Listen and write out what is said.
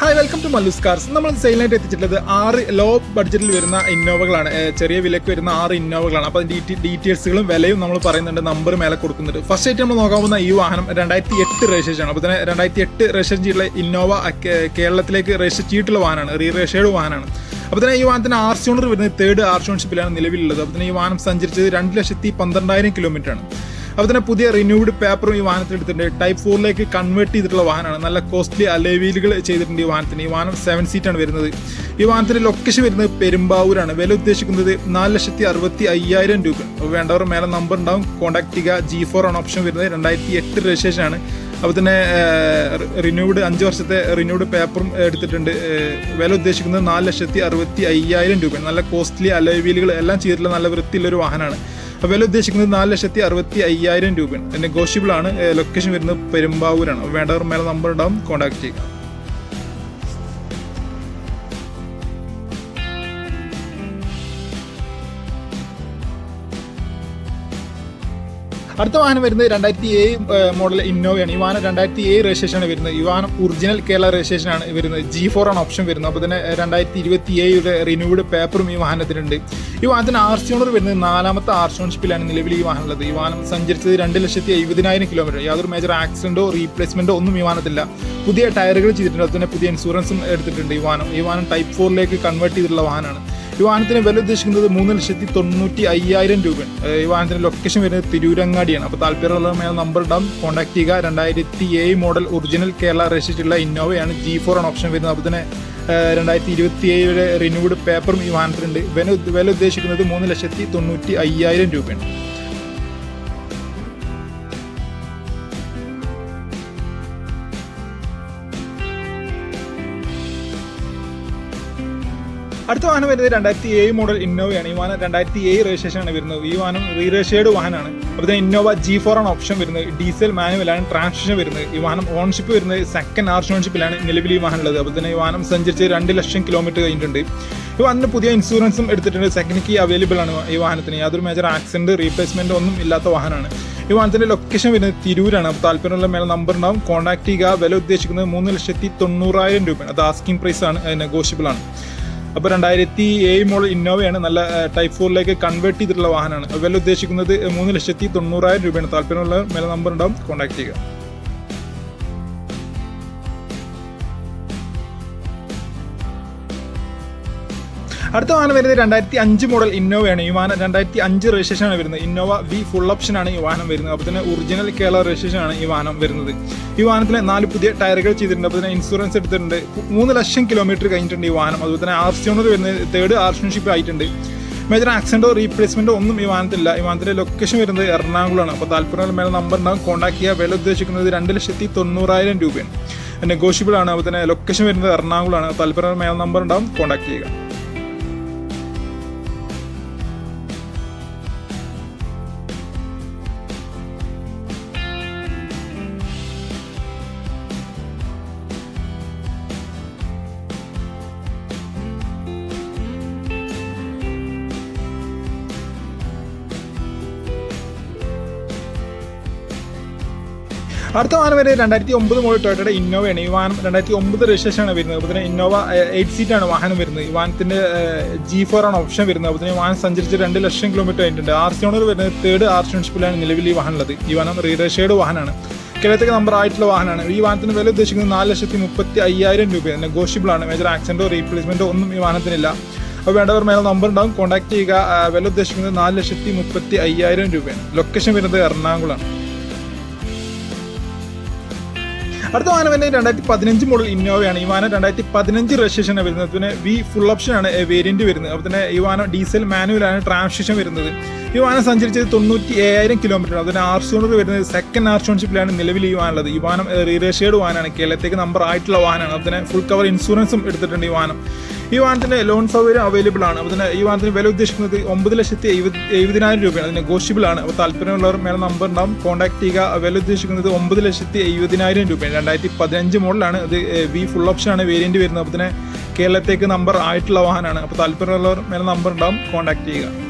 Hi welcome to Mallus cars നമ്മൾ സെയിലായിട്ട് എത്തിച്ചിട്ടുള്ളത് ആറ് ലോ ബഡ്ജറ്റിൽ വരുന്ന ഇന്നോവകളാണ് ചെറിയ വിലയ്ക്ക് വരുന്ന ആറ് ഇന്നോവകളാണ് അപ്പോൾ അതിന്റെ ഡീറ്റെയിൽസുകളും വിലയും നമ്മൾ പറയുന്നുണ്ട് നമ്പർ മേലെ കൊടുക്കുന്നുണ്ട്. ഫസ്റ്റ് ആയിട്ട് നമ്മൾ നോക്കാൻ പോകുന്ന ഈ വാഹനം രണ്ടായിരത്തി എട്ട് രജിസ്ട്രേഷൻ ആണ്. അപ്പോൾ തന്നെ രണ്ടായിരത്തി എട്ട് രജിസ്ട്രേഷൻ ചെയ്തിട്ടുള്ള ഇന്നോവ കേരളത്തിലേക്ക് രജിസ്റ്റർ ചെയ്തിട്ടുള്ള വാഹനമാണ്. റീ രജിസ്റ്റേർഡ് വാഹനമാണ്. അപ്പോൾ തന്നെ ഈ വാഹനത്തിന് ആർസി ഓണർ വരുന്നത് തേർഡ് ആർസി ഓണർഷിപ്പിലാണ് നിലവിലുള്ളത്. അപ്പോൾ തന്നെ ഈ വാഹനം സഞ്ചരിച്ചത് രണ്ട് ലക്ഷത്തി പന്ത്രണ്ടായിരം കിലോമീറ്റർ ആണ്. അപ്പോൾ തന്നെ പുതിയ റിന്യൂഡ് പേപ്പറും ഈ വാഹനത്തിൽ എടുത്തിട്ടുണ്ട്. ടൈപ്പ് ഫോറിലേക്ക് കൺവേർട്ട് ചെയ്തിട്ടുള്ള വാഹനമാണ്. നല്ല കോസ്റ്റ്ലി അലേവീലുകൾ ചെയ്തിട്ടുണ്ട് ഈ വാഹനത്തിന്. ഈ വാഹനം സെവൻ സീറ്റാണ് വരുന്നത്. ഈ വാഹനത്തിന്റെ ലൊക്കേഷൻ വരുന്നത് പെരുമ്പാവൂരാണ്. വില ഉദ്ദേശിക്കുന്നത് നാല് ലക്ഷത്തി അറുപത്തി അയ്യായിരം രൂപ. വേണ്ടവർ മേലെ നമ്പർ ഉണ്ടാവും. കോൺടാക്ട് ചെയ്യുക. ജി ഫോർ ആണ് ഓപ്ഷൻ വരുന്നത്. രണ്ടായിരത്തി എട്ട് രജിസ്ട്രേഷൻ ആണ്. അപ്പോൾ തന്നെ റിന്യൂഡ് അഞ്ച് വർഷത്തെ റിന്യൂഡ് പേപ്പറും എടുത്തിട്ടുണ്ട്. വില ഉദ്ദേശിക്കുന്നത് നാല് ലക്ഷത്തി അറുപത്തി അയ്യായിരം രൂപ നല്ല കോസ്റ്റ്ലി അലവീലുകൾ എല്ലാം ചെയ്തിട്ടുള്ള നല്ല വൃത്തിയുള്ളൊരു വാഹനമാണ്. അപ്പോൾ വില ഉദ്ദേശിക്കുന്നത് നാല് ലക്ഷത്തി അറുപത്തി അയ്യായിരം രൂപയാണ്. നെഗോഷ്യബിൾ ആണ്. ലൊക്കേഷൻ വരുന്നത് പെരുമ്പാവൂരാണ്. വേണ്ടവർ മേലെ നമ്പർ ഉണ്ടാവും കോൺടാക്ട് ചെയ്യുക. അടുത്ത വാഹനം വരുന്നത് രണ്ടായിരത്തി ഏഴ് മോഡൽ ഇന്നോവയാണ്. ഈ വാഹനം രണ്ടായിരത്തി ഏഴ് രജിസ്ട്രേഷൻ ആണ് വരുന്നത്. ഈ വാഹനം ഒറിജിനൽ കേരള രജിസ്ട്രേഷൻ ആണ് വരുന്നത്. ജി ഫോർ ആണ് ഓപ്ഷൻ വരുന്നത്. അപ്പോൾ തന്നെ രണ്ടായിരത്തി ഇരുപത്തി ഏഴിലെ റിന്യൂഡ് പേപ്പറും ഈ വാഹനത്തിനുണ്ട്. ഈ വാഹനത്തിന് ആർ സി ഓണർ വരുന്നത് നാലാമത്തെ ആർ സി നിലവിൽ ഈ വാഹനം ഉള്ളത് ഈ വാഹനം സഞ്ചരിച്ചത് രണ്ട് ലക്ഷത്തി എഴുപതിനായിരം കിലോമീറ്റർ യാതൊരു മേജർ ആക്സിഡന്റോ റീപ്ലേസ്മെന്റോ ഒന്നും ഈ വാഹനത്തില്ല പുതിയ ടയറുകൾ ചെയ്തിട്ടുണ്ട്. അതുപോലെ പുതിയ ഇൻഷുറൻസും എടുത്തിട്ടുണ്ട് ഈ വാഹനം. ഈ വാഹനം ടൈപ്പ് ഫോറിലേക്ക് കൺവേർട്ട് ചെയ്തിട്ടുള്ള വാഹനമാണ്. ഈ വാഹനത്തിന് വില ഉദ്ദേശിക്കുന്നത് മൂന്ന് ലക്ഷത്തി തൊണ്ണൂറ്റി അയ്യായിരം ഏഹ് ഈ വാഹനത്തിന്റെ ലൊക്കേഷൻ വരുന്നത് തിരൂരങ്ങാടിയാണ്. അപ്പോൾ താല്പര്യമുള്ള മേൽ നമ്പർ ഇടാം. കോൺടാക്ട് ചെയ്യുക. രണ്ടായിരത്തി ഏഴ് മോഡൽ ഒറിജിനൽ കേരള രജിസ്ട്രിയുള്ള ഇന്നോവയാണ് ജി ഫോർ ആണ് ഓപ്ഷൻ വരുന്നത്. അപ്പോൾ തന്നെ രണ്ടായിരത്തി ഇരുപത്തി ഏഴിലെ റിന്യൂഡ് പേപ്പറും ഈ വാഹനത്തിലുണ്ട്. വില വില ഉദ്ദേശിക്കുന്നത് മൂന്ന് ലക്ഷത്തി തൊണ്ണൂറ്റി അയ്യായിരം രൂപയാണ്. അടുത്ത വാഹനം വരുന്നത് രണ്ടായിരത്തി ഏഴ് മോഡൽ ഇന്നോവയാണ് ഈ വാഹനം രണ്ടായിരത്തി ഏഴ് രജിസ്ട്രേഷൻ ആണ് വരുന്നത്. ഈ വാഹനം റീ രജിസ്റ്റേർഡ് വാഹനമാണ് അപ്പോൾ ഇന്നോവ ജി ഫോർ ആണ് ഓപ്ഷൻ വരുന്നത്. ഡീസൽ മാനുവലാണ് ട്രാൻസ്മിഷൻ വരുന്നത്. ഈ വാഹനം ഓൺഷിപ്പ് വരുന്നത് സെക്കൻഡ് ആർച്ച് ഓൺഷിപ്പിലാണ് നിലവിൽ ഈ വാഹനം ഉള്ളത് അപ്പോൾ തന്നെ ഈ വാഹനം സഞ്ചരിച്ച് രണ്ട് ലക്ഷം കിലോമീറ്റർ കഴിഞ്ഞിട്ടുണ്ട്. ഈ വാഹനത്തിന് പുതിയ ഇൻഷുറൻസും എടുത്തിട്ടുണ്ട്. സെക്കൻഡ് കീ അവൈലബിൾ ആണ് ഈ വാഹനത്തിന്. യാതൊരു മേജർ ആക്സിഡന്റ് റീപ്ലേസ്മെന്റ് ഒന്നും ഇല്ലാത്ത വാഹനമാണ്. ഈ വാഹനത്തിന്റെ ലൊക്കേഷൻ വരുന്നത് തിരൂരാണ്. അപ്പോൾ താല്പര്യമുള്ള മേലെ നമ്പർ ഉണ്ടാവും. കോൺടാക്ട് ചെയ്യുക. വില ഉദ്ദേശിക്കുന്നത് മൂന്ന് ലക്ഷത്തി തൊണ്ണൂറായിരം രൂപയാണ്. അത് ആസ്കിംഗ് പ്രൈസ് ആണ്. നെഗോഷ്യബിൾ ആണ്. അപ്പോൾ രണ്ടായിരത്തി ഏഴ് മോഡൽ ഇന്നോവയാണ് നല്ല ടൈപ്പ് ഫോറിലേക്ക് കൺവേർട്ട് ചെയ്തിട്ടുള്ള വാഹനമാണ്. വില ഉദ്ദേശിക്കുന്നത് മൂന്ന് ലക്ഷത്തി തൊണ്ണൂറായിരം രൂപയാണ്. താല്പര്യമുള്ള മേലെ നമ്പർ ഉണ്ടാവും. കോൺടാക്ട് ചെയ്യുക. അടുത്ത വാഹനം വരുന്നത് രണ്ടായിരത്തി അഞ്ച് മോഡൽ ഇന്നോവയാണ്. ഈ വാഹനം രണ്ടായിരത്തി അഞ്ച് രജിസ്ട്രേഷൻ ആണ് വരുന്നത്. ഇന്നോവ വി ഫുൾ ഓപ്ഷൻ ആണ് ഈ വാഹനം വരുന്നത്. അപ്പോൾ തന്നെ ഒറിജിനൽ കേരള രജിസ്ട്രേഷൻ ആണ് ഈ വാഹനം വരുന്നത്. ഈ വാഹനത്തിന് നാല് പുതിയ ടയറുകൾ ചെയ്തിട്ടുണ്ട്. അപ്പോൾ തന്നെ ഇൻഷുറൻസ് എടുത്തിട്ടുണ്ട്. മൂന്ന് ലക്ഷം കിലോമീറ്റർ കഴിഞ്ഞിട്ടുണ്ട് ഈ വാഹനം. അതുപോലെ തന്നെ ആർ സി ഓണർ വരുന്നത് തേർഡ് ആർഷൻഷിപ്പ് ആയിട്ടുണ്ട്. മേജർ ആക്സിഡന്റോ റീപ്ലേസ്മെന്റോ ഒന്നും ഈ വാഹനത്തില്ല ഈ വാഹനത്തിന്റെ ലൊക്കേഷൻ വരുന്നത് എറണാകുളമാണ് അപ്പോൾ താല്പര്യം മേലെ നമ്പർ ഉണ്ടാകും കോൺടാക്ട് ചെയ്യുക വില ഉദ്ദേശിക്കുന്നത് രണ്ട് ലക്ഷത്തി തൊണ്ണൂറായിരം രൂപയാണ്. നെഗോഷ്യബിൾ ആണ്. അപ്പോൾ തന്നെ ലൊക്കേഷൻ വരുന്നത് എറണാകുളമാണ്. താല്പര്യം മേലെ നമ്പർ ഉണ്ടാകും കോൺടാക്ട് ചെയ്യുക. അടുത്ത വാഹനം വരെ രണ്ടായിരത്തി ഒമ്പത് മോഡൽ ടൊയോട്ടയുടെ ഇന്നോവയാണ് ഈ വാഹനം രണ്ടായിരത്തി ഒമ്പത് രജിസ്ട്രേഷൻ ആണ് വരുന്നത്. അപ്പോൾ തന്നെ ഇന്നോവ എയ്റ്റ് സീറ്റ് ആണ് വാഹനം വരുന്നത്. ഈ വാഹനത്തിന്റെ ജി ഫോർ ആണ് ഓപ്ഷൻ വരുന്നത്. അപ്പോൾ തന്നെ വാഹനം സഞ്ചരിച്ച് രണ്ട് ലക്ഷം കിലോമീറ്റർ കഴിഞ്ഞിട്ടുണ്ട് ആർ സി ഓണർ വരുന്നത് തേർഡ് ആർ സി ഓൺഷിപ്പിലാണ് നിലവിൽ ഈ വാഹനം ഉള്ളത്. ഈ വാഹനം റീറേഷേഡ് വാഹനമാണ്. കേരളത്തിലേക്ക് നമ്പർ ആയിട്ടുള്ള വാഹനമാണ്. ഈ വാഹനത്തിന് വില ഉദ്ദേശിക്കുന്നത് നാല് ലക്ഷത്തി മുപ്പത്തി അയ്യായിരം രൂപയാണ്. നെഗോഷ്യബിൾ ആണ്. മേജർ ആക്സിഡന്റോ റീപ്ലേസ്മെന്റോ ഒന്നും ഈ വാഹനത്തിനില്ല. അപ്പോൾ വേണ്ടവർ മേലെ നമ്പർ ഉണ്ടാകും കോൺടാക്ട് ചെയ്യുക. വില ഉദ്ദേശിക്കുന്നത് നാല് ലക്ഷത്തി മുപ്പത്തി അയ്യായിരം രൂപയാണ്. ലൊക്കേഷൻ വരുന്നത് എറണാകുളമാണ്. അടുത്ത വാഹനം തന്നെ രണ്ടായിരത്തി പതിനഞ്ച് മോഡൽ ഇന്നോവയാണ് ഈ വാഹനം രണ്ടായിരത്തി പതിനഞ്ച് രജിസ്ട്രേഷൻ വരുന്നത്. പിന്നെ വി ഫുൾ ഓപ്ഷൻ ആണ് വേരിയന്റ് വരുന്നത്. അപ്പോൾ തന്നെ ഈ വാഹനം ഡീസൽ മാനുവലാണ് ട്രാൻസ്മിഷൻ വരുന്നത്. ഈ വാഹനം സഞ്ചരിച്ചത് തൊണ്ണൂറ്റി ഏഴായിരം കിലോമീറ്റർ അതിന് ആർസി ഓണർ വരുന്നത് സെക്കൻഡ് ആർസി ഓണർഷിപ്പിലാണ് നിലവിൽ ഈ വാഹനം ഉള്ളത്. ഈ വാഹനം റീറേഷേഡ് വാഹനമാണ്. കേരളത്തേക്ക് നമ്പർ ആയിട്ടുള്ള വാഹനമാണ്. അതിന് ഫുൾ കവർ ഇൻഷുറൻസും എടുത്തിട്ടുണ്ട് ഈ വാഹനം. ഈ വാഹനത്തിന് ലോൺ സൗകര്യം അവൈലബിൾ ആണ്. തന്നെ ഈ വാഹനത്തിന് വില ഉദ്ദേശിക്കുന്നത് ഒമ്പത് ലക്ഷത്തി എഴുപത് എഴുപതിനായിരം രൂപയാണ്. അത് നെഗോഷ്യബിൾ ആണ് അപ്പോൾ താല്പര്യമുള്ളവർ മേലെ നമ്പർ ഉണ്ടാവും കോൺടാക്ട് ചെയ്യുക. വില ഉദ്ദേശിക്കുന്നത് ഒമ്പത് ലക്ഷത്തി എഴുപതിനായിരം രൂപയാണ്. രണ്ടായിരത്തി പതിനഞ്ച് മോഡലാണ് അത് വി ഫുൾ ഓപ്ഷൻ ആണ് വേരിയന്റ് വരുന്നത്. അപ്പോൾ തന്നെ കേരളത്തേക്ക് നമ്പർ ആയിട്ടുള്ള വാഹനമാണ്. അപ്പോൾ താല്പര്യമുള്ളവർ മേലെ നമ്പർ ഉണ്ടാവും കോൺടാക്ട് ചെയ്യുക.